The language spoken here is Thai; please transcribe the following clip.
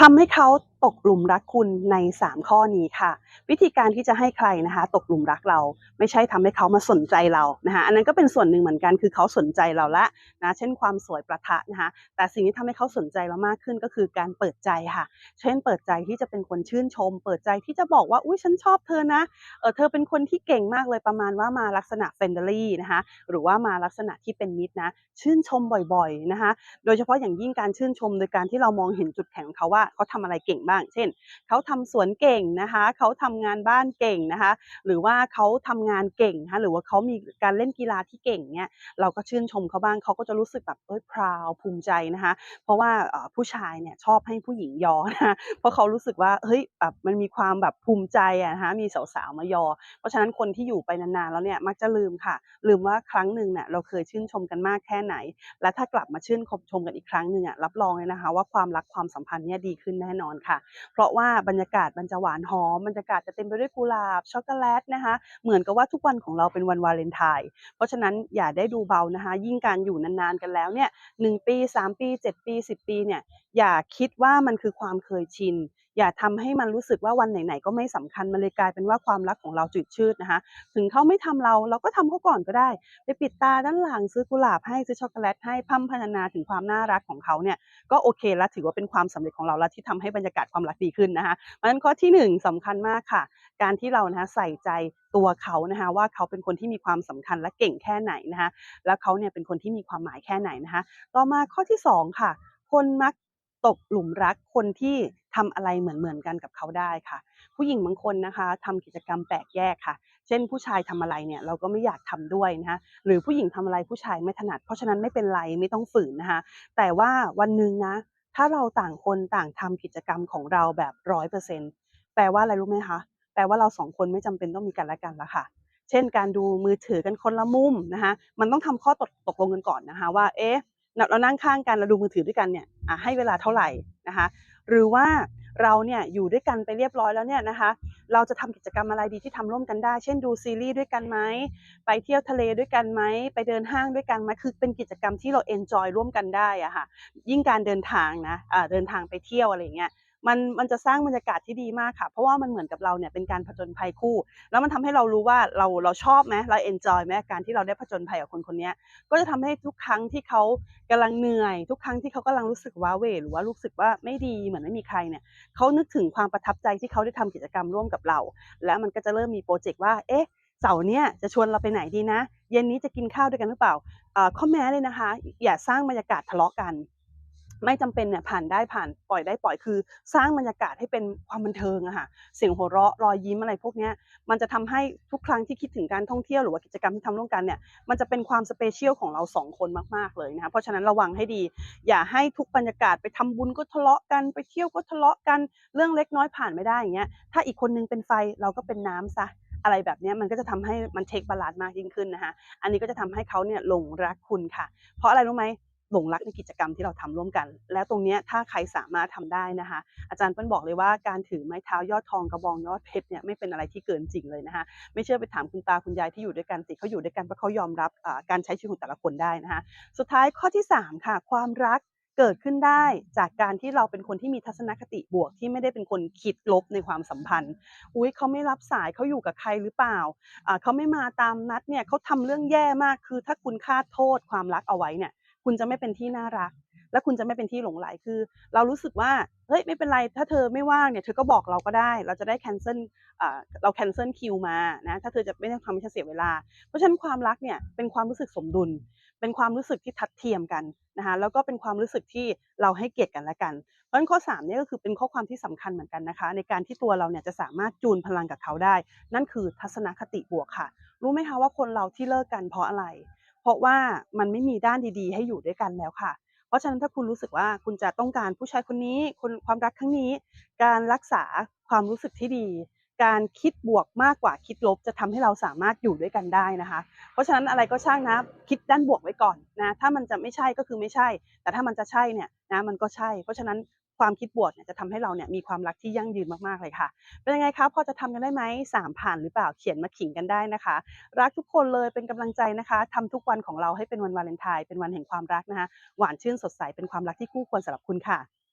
ทำให้เขา ตกหลุมรักคุณใน 3 ข้อนี้ค่ะ วิธีการที่จะให้ใครนะคะ ตกหลุมรักเรา ไม่ใช่ทำให้เขามาสนใจเรานะคะอันนั้นก็เป็นส่วนหนึ่งเหมือนกันคือเขาสนใจเราละนะเช่นความสวยประทะนะคะแต่สิ่งที่ทำให้เขาสนใจเรามากขึ้นก็คือการเปิดใจค่ะ เช่น เปิดใจที่จะเป็นคนชื่นชม เปิดใจที่จะบอกว่าอุ้ยฉันชอบเธอนะเออเธอเป็นคนที่เก่งมากเลยประมาณว่ามาลักษณะเฟรนด์ลี่นะคะหรือว่ามาลักษณะที่เป็นมิตรนะชื่นชมบ่อยๆนะคะโดยเฉพาะอย่างยิ่งการชื่นชม โดยการที่เรามองเห็นจุดแข็งของเขาว่าเขาทำอะไรเก่งบ้างเช่น เขาทำสวนเก่งนะคะ เขาทำงานบ้านเก่งนะคะ หรือว่าเขาทำงานเก่งนะคะหรือว่าเขามีการเล่นกีฬาที่เก่งเนี่ยเราก็ชื่นชมเขาบ้างเขาก็จะรู้สึกแบบเอ้ยพราวภูมิใจนะคะ เพราะว่าผู้ชายเนี่ยชอบให้ผู้หญิงยอนะะเพราะเขารู้สึกว่าเฮ้ยแบบมันมีความแบบภูมิใจอะนะคะมีสาวๆมายอ เพราะฉะนั้นคนที่อยู่ไปนานๆแล้วเนี่ยมักจะลืมค่ะ ลืมว่าครั้งหนึ่งเนี่ยเราเคยชื่นชมกันมากแค่ไหน และถ้ากลับมาชื่นชมกันอีกครั้งหนึ่งอะรับรองเลยนะคะ ว่าความรักความสัมพันธ์เนี่ยดีขึ้นแน่นอนค่ะเพราะว่าบรรยากาศมันจะหวานหอมบรรยากาศจะเต็มไปด้วยกุหลาบช็อกโกแลตนะคะเหมือนกับว่าทุกวันของเราเป็นวันวาเลนไทน์เพราะฉะนั้นอย่าได้ดูเบานะคะ ยิ่งการอยู่นานๆกันแล้วเนี่ยหนึ่งปีสามปีเจ็ดปีสิบปีเนี่ยอย่าคิดว่ามันคือความเคยชิน อย่าทำให้มันรู้สึกว่าวันไหนๆก็ไม่สำคัญมันเลยกลายเป็นว่าความรักของเราจืดชืดนะคะ ถึงเขาไม่ทำเราเราก็ทำเขาก่อนก็ได้ ไปปิดตาด้านหลังซื้อกุหลาบให้ซื้อช็อกโกแลตให้พั่มพรรณนาถึงความน่ารักของเขาเนี่ยก็โอเคแล้วถือว่าเป็นความสำเร็จของเราแล้วที่ทำให้บรรยากาศความรักดีขึ้นนะคะเพราะฉะนั้นข้อที่หนึ่งสำคัญมากค่ะ การที่เรานะคะใส่ใจตัวเขานะคะว่าเขาเป็นคนที่มีความสำคัญและเก่งแค่ไหนนะคะแล้วเขาเนี่ยเป็นคนที่มีความหมายแค่ไหนนะคะ ต่อมาข้อที่สองค่ะ คนมักตกหลุมรักคนที่ ทำอะไรเหมือนเหมือนกันกับเขาได้ค่ะ ผู้หญิงบางคนนะคะทำกิจกรรมแปลกแยกค่ะ เช่นผู้ชายทำอะไรเนี่ยเราก็ไม่อยากทำด้วยนะคะหรือผู้หญิงทำอะไรผู้ชายไม่ถนัด เพราะฉะนั้นไม่เป็นไรไม่ต้องฝืนนะคะแต่ว่าวันหนึ่งนะถ้าเราต่างคนต่างทำกิจกรรมของเราแบบร้อยเปอร์เซ็นต์แปลว่าอะไรรู้ไหมคะแปลว่าเราสองคนไม่จำเป็นต้องมีกันและกันละค่ะเช่น การดูมือถือกันคนละมุมนะคะมันต้องทำข้อตกตกลงกันก่อนนะคะว่าเอ๊ะเรานั่งข้างกันเราดูมือถือด้วยกันเนี่ยให้เวลาเท่าไหร่นะคะ หรือว่าเราเนี่ยอยู่ด้วยกันไปเรียบร้อยแล้วเนี่ยนะคะ เราจะทำกิจกรรมอะไรดีที่ทำร่วมกันได้ เช่นดูซีรีส์ด้วยกันไหม ไปเที่ยวทะเลด้วยกันไหม ไปเดินห้างด้วยกันไหม คือเป็นกิจกรรมที่เราเอนจอยร่วมกันได้อะค่ะ ยิ่งการเดินทางนะะเดินทางไปเที่ยวอะไรเงี้ย มันมันจะสร้างบรรยากาศที่ดีมากค่ะ เพราะว่ามันเหมือนกับเราเนี่ยเป็นการผจญภัยคู่ แล้วมันทำให้เรารู้ว่าเราเราชอบไหมเราเอนจอยไหมการที่เราได้ผจญภัยกับคนคนนี้ก็จะทำให้ทุกครั้งที่เขากำลังเหนื่อย ทุกครั้งที่เขากำลังรู้สึกว้าเหวหรือว่ารู้สึกว่าไม่ดีเหมือนไม่มีใครเนี่ยเขานึกถึงความประทับใจที่เขาได้ทำกิจกรรมร่วมกับเรา แล้วมันก็จะเริ่มมีโปรเจกต์ว่าเอ๊ะเสาร์เนี้ยจะชวนเราไปไหนดีนะ เย็นนี้จะกินข้าวด้วยกันหรือเปล่าข้อแม้เลยนะคะ อย่าสร้างบรรยากาศทะเลาะกัน ไม่จำเป็นเนี่ยผ่านได้ผ่านปล่อยได้ปล่อยคือ สร้างบรรยากาศให้เป็นความบันเทิงอะค่ะเสียงหัวเราะรอยยิ้มอะไรพวกนี้มันจะทำให้ทุกครั้งที่คิดถึงการท่องเที่ยวหรือว่ากิจกรรมที่ทำร่วมกันเนี่ยมันจะเป็นความสเปเชียลของเราสองคนมากๆเลยนะคะเพราะฉะนั้นระวังให้ดี อย่าให้ทุกบรรยากาศไปทำบุญก็ทะเลาะกันไปเที่ยวก็ทะเลาะกันเรื่องเล็กน้อยผ่านไม่ได้อย่างเงี้ยถ้าอีกคนนึงเป็นไฟเราก็เป็นน้ำซะอะไรแบบนี้มันก็จะทำให้มันเทคบาลานซ์มากยิ่งขึ้นนะคะ อันนี้ก็จะทำให้เขาเนี่ยหลงรักคุณค่ะ เพราะอะไรรู้ไหม หลงรักในกิจกรรมที่เราทำร่วมกัน และตรงนี้ถ้าใครสามารถทำได้นะคะ อาจารย์เปิ้ลบอกเลยว่าการถือไม้เท้ายอดทองกระบองยอดเพชรเนี่ยไม่เป็นอะไรที่เกินจริงเลยนะคะไม่เชื่อไปถามคุณตาคุณยายที่อยู่ด้วยกันสิเขาอยู่ด้วยกันเพราะเขายอมรับการใช้ชีวิตของแต่ละคนได้นะคะสุดท้ายข้อที่ 3 ค่ะ ความรักเกิดขึ้นได้จากการที่เราเป็นคนที่มีทัศนคติบวกที่ไม่ได้เป็นคนคิดลบในความสัมพันธ์ อุ้ยเขาไม่รับสายเขาอยู่กับใครหรือเปล่า เขาไม่มาตามนัดเนี่ยเขาทำเรื่องแย่มากคือถ้าคุณคาดโทษความรักเอาไว้เนี่ย คุณจะไม่เป็นที่น่ารัก และคุณจะไม่เป็นที่หลงไหลคือ เรารู้สึกว่าเฮ้ยไม่เป็นไรถ้าเธอไม่ว่างเนี่ยเธอก็บอกเราก็ได้ เราจะได้แคนเซิลเราแคนเซิลคิวมานะถ้าเธอจะไม่ต้องทำให้เสียเวลา เพราะฉะนั้นความรักเนี่ยเป็นความรู้สึกสมดุล เป็นความรู้สึกที่ทัดเทียมกันนะคะแล้วก็เป็นความรู้สึกที่เราให้เกียรติกันและกัน เพราะฉะนั้นข้อ3เนี่ยก็คือเป็นข้อความที่สำคัญเหมือนกันนะคะ ในการที่ตัวเราเนี่ยจะสามารถจูนพลังกับเขาได้ นั่นคือทัศนคติบวกค่ะ รู้ไหมคะว่าคนเราที่เลิกกันเพราะอะไร เพราะว่ามันไม่มีด้านดีๆ ให้อยู่ด้วยกันแล้วค่ะ เพราะฉะนั้นถ้าคุณรู้สึกว่าคุณจะต้องการผู้ชายคนนี้คนความรักครั้งนี้ การรักษาความรู้สึกที่ดี การคิดบวกมากกว่าคิดลบจะทำให้เราสามารถอยู่ด้วยกันได้นะคะ เพราะฉะนั้นอะไรก็ช่างนะคิดด้านบวกไว้ก่อนนะถ้ามันจะไม่ใช่ก็คือไม่ใช่ แต่ถ้ามันจะใช่เนี่ยนะมันก็ใช่ เพราะฉะนั้น ความคิดบวกเนี่ยจะทำให้เราเนี่ยมีความรักที่ยั่งยืนมากๆเลยค่ะ เป็นยังไงคะพอจะทำกันได้ไหมสามผ่านหรือเปล่าเขียนมาขิงกันได้นะคะ รักทุกคนเลยเป็นกำลังใจนะคะทำทุกวันของเราให้เป็นวันวาเลนไทน์เป็นวันแห่งความรักนะคะหวานชื่นสดใสเป็นความรักที่คู่ควรสำหรับคุณค่ะ